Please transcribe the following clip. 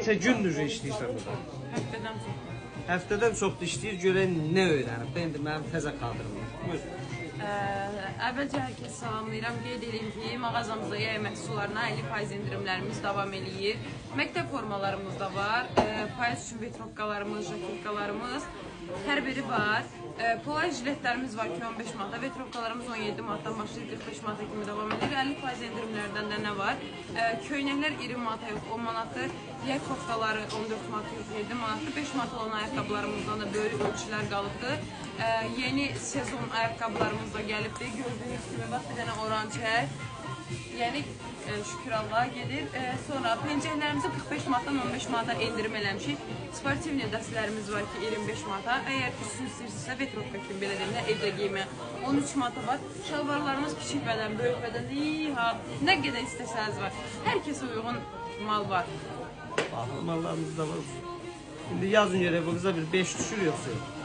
Neçə gündür işləyirsən burada? Həftədən çox. Həftədən çoxdur işləyir, görən nə öyrənib. İndi mənim təzə kadrım var. Buyur. Ə, əvvəlcə hər kəsi salamlayıram. Qeyd edim ki, mağazamızda yay məhsullarına 50% endirimlərimiz davam eləyir. Məktəb formalarımız da var. Ə, payız üçün vetrovkalarımız, jaketkalarımız hər biri var. Ə, Polay jiletlərimiz var ki, 15 manata, vetrovkalarımız 17 manatdan başlayıb 45 manata kimi davam edir. 50% endirimlərdən də nə var? Ə, Köynəklər 20 manata yox, 10 manatdır. Yay koftaları 14 manat yox, 7 manatdır. 5 manat olan ayaqqabılarımızdan da böyük ölçülər qalıbdır. Ə, yeni sezon ayaqqabılarımız da gəlibdir. Gördüyünüz kimi bax bir dənə oranj hər. Yəni e, şükür Allaha gedir. E, sonra pencəklərimizi 45 manatdan 15 manata endirim eləmişik. Sportivniya dəstələrimiz var ki 25 manata. Əgər üstün istəyirsinizsə vetrovka kimi belə deyim də evdə geymə 13 manata var. Şalvarlarımız kiçik bədən, böyük bədən, iha, nə qədər istəsəniz var. Hər kəsə uyğun mal var. Mallarımız da var. İndi yazın görə bu qıza bir 5 düşür yoxsa yox.